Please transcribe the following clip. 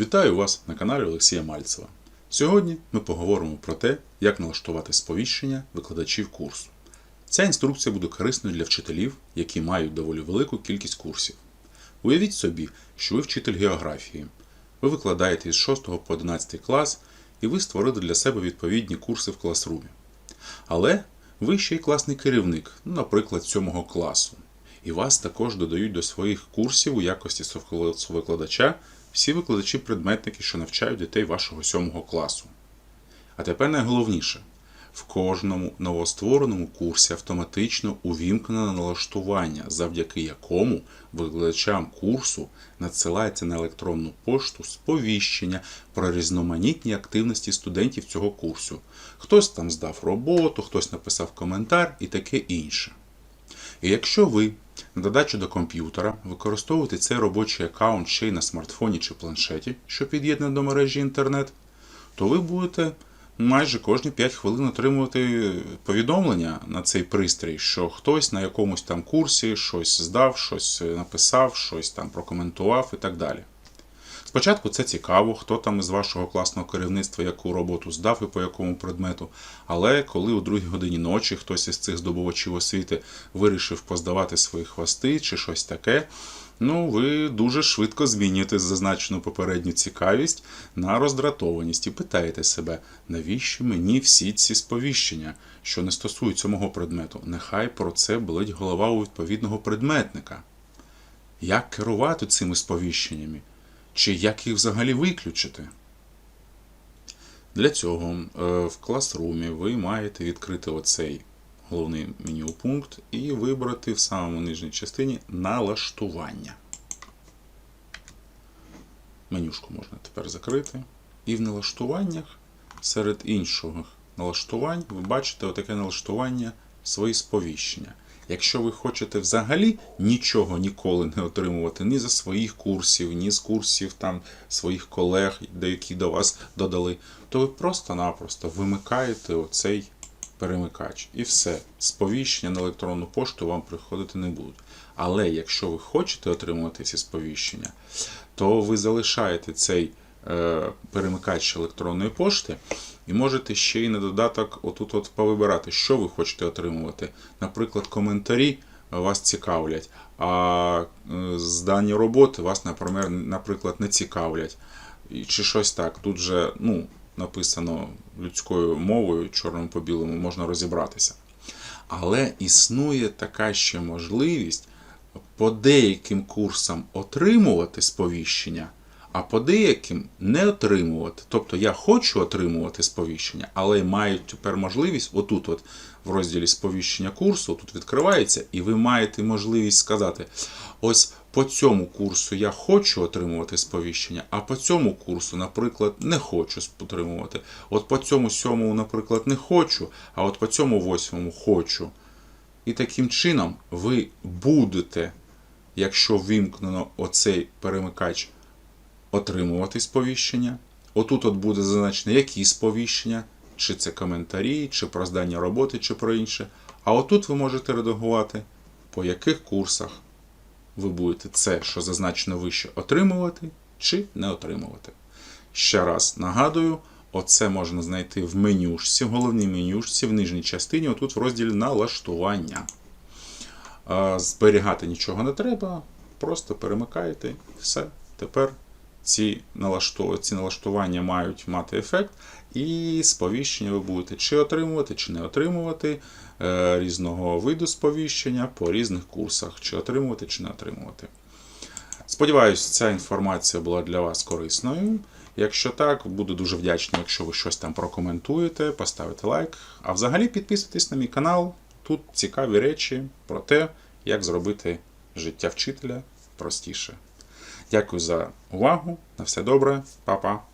Вітаю вас на каналі Олексія Мальцева. Сьогодні ми поговоримо про те, як налаштувати сповіщення викладачів курсу. Ця інструкція буде корисною для вчителів, які мають доволі велику кількість курсів. Уявіть собі, що ви вчитель географії. Ви викладаєте із 6 по 11 клас і ви створили для себе відповідні курси в класрумі. Але ви ще й класний керівник, ну, наприклад, 7 класу. І вас також додають до своїх курсів у якості викладача всі викладачі-предметники, що навчають дітей вашого 7 класу. А тепер найголовніше. В кожному новоствореному курсі автоматично увімкнено налаштування, завдяки якому викладачам курсу надсилається на електронну пошту сповіщення про різноманітні активності студентів цього курсу. Хтось там здав роботу, хтось написав коментар і таке інше. І якщо ви на додачу до комп'ютера використовуєте цей робочий аккаунт ще й на смартфоні чи планшеті, що під'єднано до мережі інтернет, то ви будете майже кожні 5 хвилин отримувати повідомлення на цей пристрій, що хтось на якомусь там курсі щось здав, щось написав, щось там прокоментував і так далі. Спочатку це цікаво, хто там із вашого класного керівництва яку роботу здав і по якому предмету. Але коли у другій годині ночі хтось із цих здобувачів освіти вирішив поздавати свої хвости чи щось таке, ну ви дуже швидко змінюєте зазначену попередню цікавість на роздратованість і питаєте себе, навіщо мені всі ці сповіщення, що не стосуються мого предмету? Нехай про це болить голова у відповідного предметника. Як керувати цими сповіщеннями? Чи як їх взагалі виключити? Для цього е, в класрумі ви маєте відкрити оцей головний меню пункт і вибрати в самому нижній частині налаштування. Менюшку можна тепер закрити. І в налаштуваннях серед інших налаштувань ви бачите отаке налаштування свої сповіщення. Якщо ви хочете взагалі нічого ніколи не отримувати ні за своїх курсів, ні з курсів там своїх колег, які до вас додали, то ви просто-напросто вимикаєте оцей перемикач. І все. Сповіщення на електронну пошту вам приходити не будуть. Але якщо ви хочете отримувати ці сповіщення, то ви залишаєте цей перемикач електронної пошти. І можете ще й на додаток отут от повибирати, що ви хочете отримувати. Наприклад, коментарі вас цікавлять, а здані роботи вас, наприклад, не цікавлять. Чи щось так. Тут же ну, написано людською мовою, чорним по білому, можна розібратися. Але існує така ще можливість по деяким курсам отримувати сповіщення а по деяким не отримувати. Тобто я хочу отримувати сповіщення, але маю тепер можливість, отут, от в розділі сповіщення курсу, тут відкривається, і ви маєте можливість сказати: ось по цьому курсу я хочу отримувати сповіщення, а по цьому курсу, наприклад, не хочу отримувати. От по цьому сьомому, наприклад, не хочу, а от по цьому восьмому хочу. І таким чином ви будете, якщо вимкнено оцей перемикач отримувати сповіщення. Отут от буде зазначено, які сповіщення, чи це коментарі, чи про здання роботи, чи про інше. А отут ви можете редагувати, по яких курсах ви будете це, що зазначено вище, отримувати чи не отримувати. Ще раз нагадую, оце можна знайти в менюшці, в головній менюшці, в нижній частині, отут в розділі налаштування. Зберігати нічого не треба, просто перемикаєте все. Тепер ці налаштування мають мати ефект, і сповіщення ви будете чи отримувати, чи не отримувати е, різного виду сповіщення по різних курсах, чи отримувати, чи не отримувати. Сподіваюсь, ця інформація була для вас корисною. Якщо так, буду дуже вдячний, якщо ви щось там прокоментуєте, поставите лайк. А взагалі підписуйтесь на мій канал. Тут цікаві речі про те, як зробити життя вчителя простіше. Дякую за увагу. На все добре, Па-па.